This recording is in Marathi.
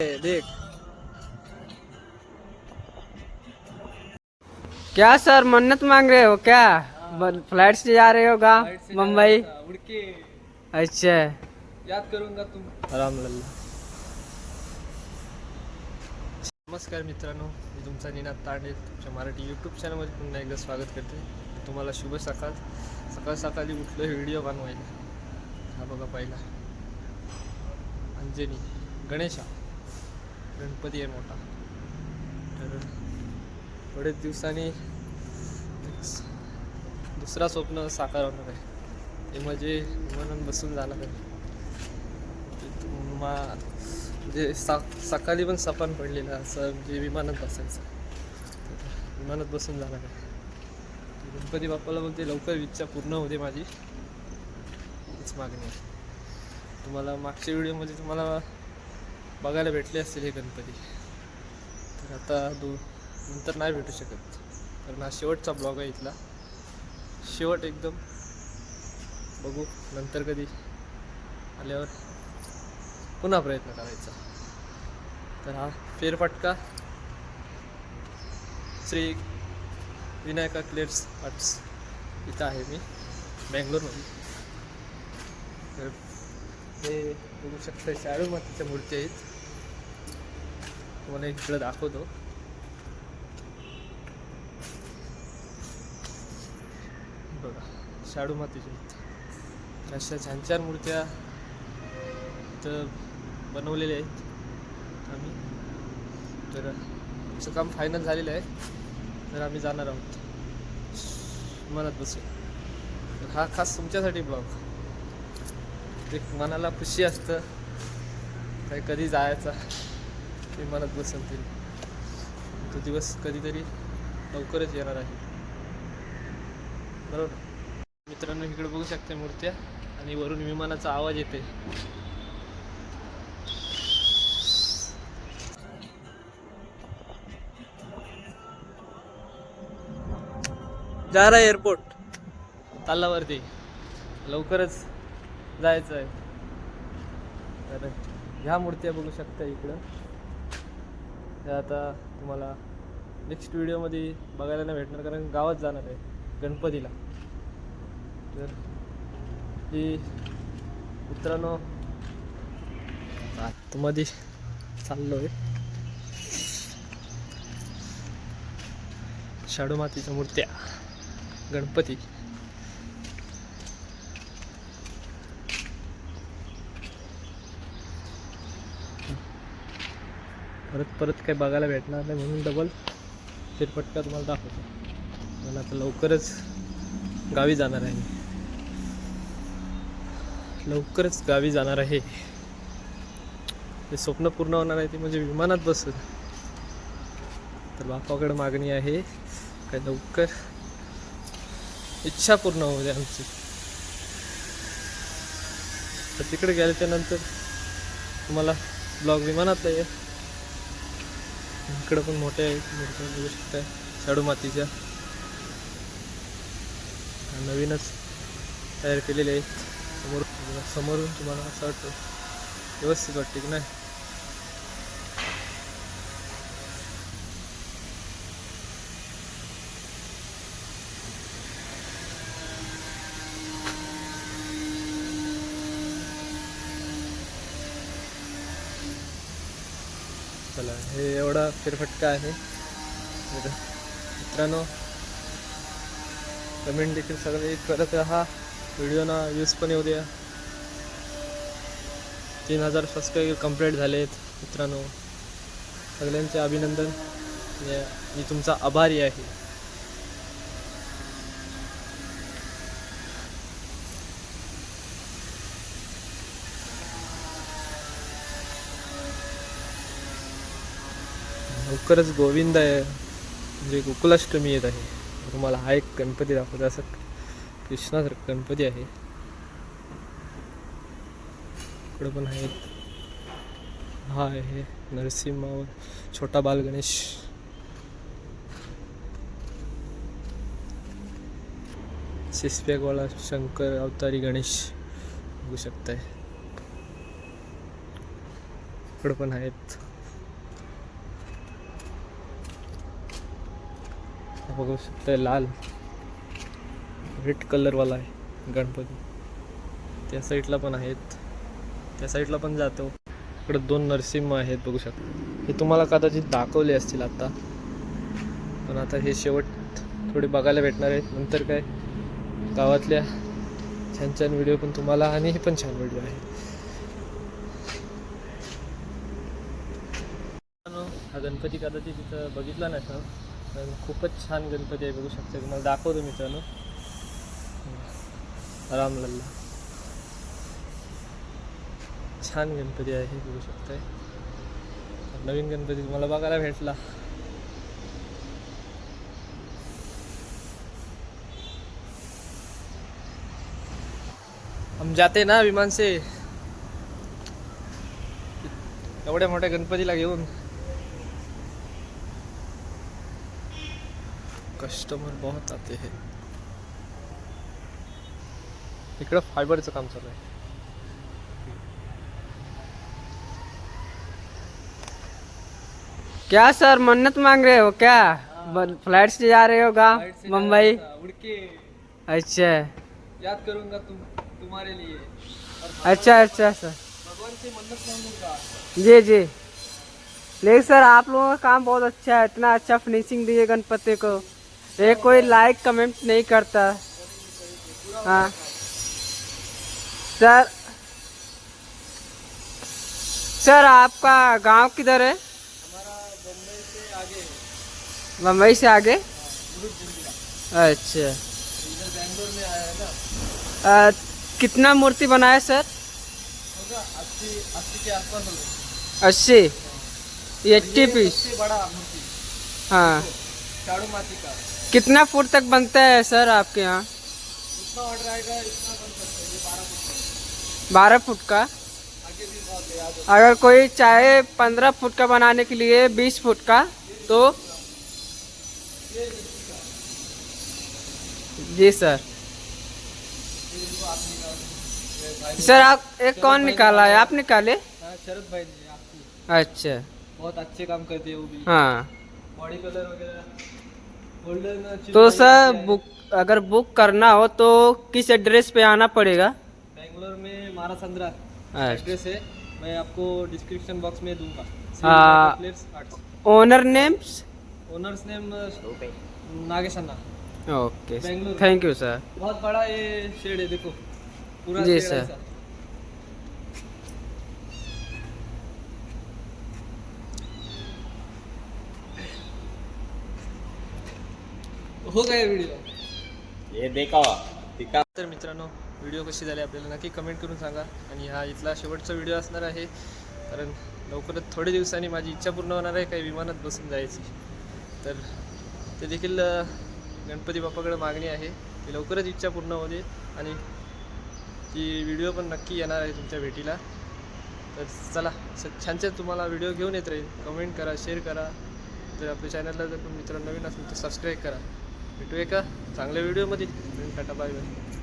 देख क्या सर मन्नत मांग रहे हो क्या? फ्लाइट से जा रहे हो गाँव मुंबई? उडके। अच्छा। याद करूंगा तुम। रामलल्ला नमस्कार मित्रांनो मी तुमचा निनाद तांडे तुमच्या मराठी यूट्यूब चॅनलमध्ये पुन्हा एकदा स्वागत करते. तुम्हाला शुभ सकाळ. सकाळ सकाळी उठलो व्हिडिओ बनवायला. हा बघा पहिला. अंजनी गणेशा. गणपती आहे मोठा. तर थोडेच दिवसांनी दुसरा स्वप्न साकार होणार आहे. ते म्हणजे विमानात बसून जाणार आहे. ते म्हणजे सा सकाळी पण सपान पडलेलं असं म्हणजे विमानात बसायचं. विमानात बसून जाणार आहे. गणपती बाप्पाला बोलते लवकर इच्छा पूर्ण होते माझी. हीच मागणी आहे. तुम्हाला मागच्या व्हिडिओमध्ये तुम्हाला बघायला भेटले असतील हे गणपती. तर आता दो नंतर नाही भेटू शकत. कारण हा शेवटचा ब्लॉग आहे इथला. शेवट एकदम बघू नंतर कधी आल्यावर पुन्हा प्रयत्न करायचा. तर हा फेरफटका. श्री विनायका क्लेअर्स आर्ट्स इथं आहे मी बँगलोरमध्ये. तर हे बघू शकता शाडू मातीच्या मूर्ती आहेत. तुम्हाला एक इकडं दाखवतो. बघा शाडू मातीच्या आहेत. अशा छान चार मूर्त्या इथं बनवलेल्या आहेत आम्ही. तर आमचं काम फायनल झालेलं आहे. तर आम्ही जाणार आहोत. मनात बसून. तर हा खास तुमच्यासाठी ब्लॉग. एक मनाला खुशी असतं काय कधी जायचा ते मनात बसून तरी तो दिवस कधीतरी लवकरच येणार आहे. बरोबर? मित्रांनो इकडे बघू शकते मूर्त्या आणि वरून विमानाचा आवाज येते जा रहा एअरपोर्ट तालावरती. लवकरच. जायचं आहे तर ह्या मूर्त्या बघू शकता इकडं. हे आता तुम्हाला नेक्स्ट व्हिडिओमध्ये बघायला नाही भेटणार कारण गावात जाणार आहे गणपतीला. तर ही मित्रांनो आतमध्ये चाललो आहे शाडू मातीच्या मूर्त्या गणपती. परत परत काही बघायला भेटणार नाही म्हणून डबल फेरफटका तुम्हाला दाखवतो. मला आता लवकरच गावी जाणार आहे लवकरच गावी जाणार आहे. ते स्वप्न पूर्ण होणार आहे ते म्हणजे विमानात बसून तर बापाकडे मागणी आहे. काय लवकर इच्छा पूर्ण होऊ दे आमची. तर तिकडे गेल्याच्यानंतर तुम्हाला ब्लॉग विमानातला आहे इकडं पण मोठ्या आहेत मूर्त्या बघू शकताय शाडू मातीच्या. नवीनच तयार केलेले आहेत. समोर समोरून तुम्हाला असं वाटतं व्यवस्थित वाटते की नाही? चला हे एवढा फेरफटका आहे. मित्रांनो कमेंट देखील सगळे करत राहा. व्हिडिओना व्ह्यूज पण येऊ द्या. तीन हजार सबस्क्राईब कंप्लीट झाले आहेत मित्रांनो. सगळ्यांचे अभिनंदन. या- मी तुमचा आभारी आहे. लवकरच गोविंद आहे. म्हणजे गोकुलाष्टमी येत आहे. तुम्हाला हा एक गणपती दाखवतो. असं कृष्णासारखं गणपती आहे. इकडं पण आहेत. हा आहे नरसिंह छोटा बाल गणेश. सिसपॅकवाला शंकर अवतारी गणेश बघू शकताय. इकडं पण आहेत. बघू शकतो लाल. रेड कलरवाला आहे गणपती. त्या साईडला पण आहेत. त्या साईडला पण जातो. इकडे दोन नरसिंह आहेत बघू शकता. हे तुम्हाला कदाचित दाखवले असतील आत्ता पण आता हे शेवट थोडे बघायला भेटणार आहेत नंतर काय? गावातल्या छान छान व्हिडिओ पण तुम्हाला आणि हे पण छान व्हिडिओ आहे. हा गणपती कदाचित तिथं बघितला नसेल पण खूपच छान गणपती आहे बघू शकता तुम्हाला दाखवतो मित्रांनो. रामलल्ला छान गणपती आहे हे बघू शकताय. नवीन गणपती तुम्हाला बघायला भेटला. हम जाते ना विमान से. एवढ्या मोठ्या गणपतीला घेऊन. कस्टमर बहुत आते हैं। इकडं फायबरचं काम चालू आहे. क्या सर मन्नत मांग रहे हो क्या? फ्लाइट से जा रहे हो गाँव मुंबई? उड़के। अच्छा। याद करूंगा तुम तुम्हारे लिए। अच्छा अच्छा सर। भगवान से मन्नत मांगूंगा। जी जी। लेकिन सर आप लोगों का काम बहुत अच्छा है इतना अच्छा फिनिशिंग दिए गणपति को। ये कोई लाइक कमेंट नहीं करता। हाँ। सर। सर आपका गांव किधर है? हमारा बम्बई से आगे। मुंबई से आगे गुरु जिंदगी अच्छा। इधर बैंगलोर में आया है ना अ, कितना मूर्ति बनाया सर? होगा अस्सी। अस्सी के आसपास होगा अस्सी एट्टी पीस। सबसे बड़ा मूर्ति। हाँ। झाड़ू माती का। कितना फुट तक बनता है सर आपके यहाँ? है बारह फुट का। अगर कोई चाहे पंद्रह फुट का बनाने के लिए बीस फुट का तो? जी सर। सर आप एक कौन निकाला है? आप निकाले। हाँ शरद भाई ने अच्छा। बहुत अच्छे काम करते हैं वो भी। हाँ। बॉडी कलर वगैरह। तो सर बुक अगर बुक करना हो तो किस एड्रेस पे आना पड़ेगा? बेंगलोर में मारा संद्रा अच्छा। एड्रेस है। मैं आपको डिस्क्रिप्शन बॉक्स में दूँगा। Owner names owners name Nagesh okay thank you sir बहुत बड़ा ये शेड है देखो। पूरा जी, सर। हो गया व्हिडिओ हे देखावा. टिका तर मित्रांनो व्हिडिओ कशी झाली आपल्याला नक्की कमेंट करून सांगा. आणि हा इथला शेवटचा व्हिडिओ असणार आहे. कारण लवकरच थोड्या दिवसांनी माझी इच्छा पूर्ण होणार आहे काही विमानात बसून जायची. तर ते देखील अं, गणपती बाप्पाकडे मागणी आहे. ती लवकरच इच्छा पूर्ण होते. आणि ती व्हिडिओ पण नक्की येणार आहे तुमच्या भेटीला. तर चला स- छान छान तुम्हाला व्हिडिओ घेऊन येत राहील. कमेंट करा शेअर करा. जर आपल्या चॅनलला जर तुम्ही मित्र नवीन असेल तर सबस्क्राईब करा. भेटू एका चांगल्या व्हिडिओमध्ये टाटा बाय बाय